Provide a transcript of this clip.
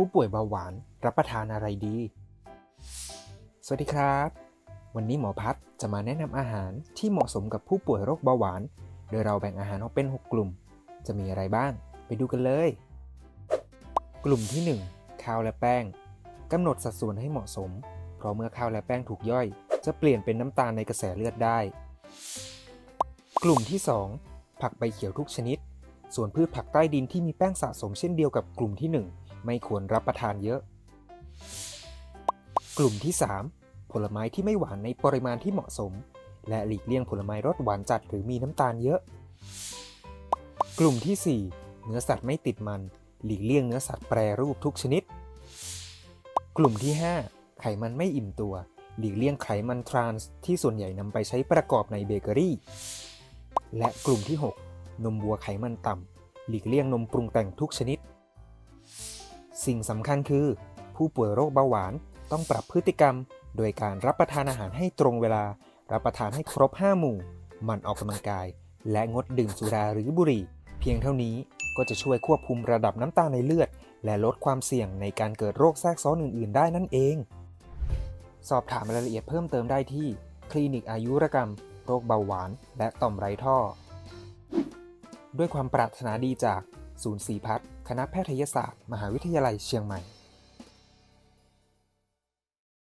ผู้ป่วยเบาหวานรับประทานอะไรดี สวัสดีครับ วันนี้หมอพัฒจะมาแนะนำอาหารที่เหมาะสมกับผู้ป่วยโรคเบาหวาน โดยเราแบ่งอาหารออกเป็น 6 กลุ่ม จะมีอะไรบ้าง ไปดูกันเลย กลุ่มที่ 1 ข้าวและแป้งกำหนดสัดส่วนให้เหมาะสม เพราะเมื่อข้าวและแป้งถูกย่อย จะเปลี่ยนเป็นน้ำตาลในกระแสเลือดได้ กลุ่มที่ 2 ผักใบเขียวทุกชนิด ส่วนพืชผักใต้ดินที่มีแป้งสะสมเช่นเดียวกับกลุ่มที่ 1 ไม่ควรรับประทานเยอะ กลุ่มที่ 3 ผลไม้ที่ไม่หวานในปริมาณที่เหมาะสม และหลีกเลี่ยงผลไม้รสหวานจัดหรือมีน้ำตาลเยอะ กลุ่มที่ 4 เนื้อสัตว์ไม่ติดมัน หลีกเลี่ยงเนื้อสัตว์แปรรูปทุกชนิด กลุ่มที่ 5 ไขมันไม่อิ่มตัว หลีกเลี่ยงไขมันทรานส์ที่ส่วนใหญ่นำไปใช้ประกอบในเบเกอรี่ และกลุ่มที่ 6 นมวัวไขมันต่ำ หลีกเลี่ยงนมปรุงแต่งทุกชนิด สิ่งสำคัญคือ ผู้ป่วยโรคเบาหวานต้องปรับพฤติกรรม โดยการรับประทานอาหารให้ตรงเวลา รับประทานให้ครบ 5 หมู่ หมั่นออกกำลังกาย และงดดื่มสุราหรือบุหรี่ เพียงเท่านี้ก็จะช่วยควบคุมระดับน้ำตาลในเลือด และลดความเสี่ยงในการเกิดโรคแทรกซ้อนอื่น ๆ ได้นั่นเอง สอบถามรายละเอียดเพิ่มเติมได้ที่ คลินิกอายุรกรรม โรคเบาหวาน และต่อมไร้ท่อ ด้วยความปรารถนาดีจากศูนย์ศรีพัฒน์คณะแพทยศาสตร์ มหาวิทยาลัยเชียงใหม่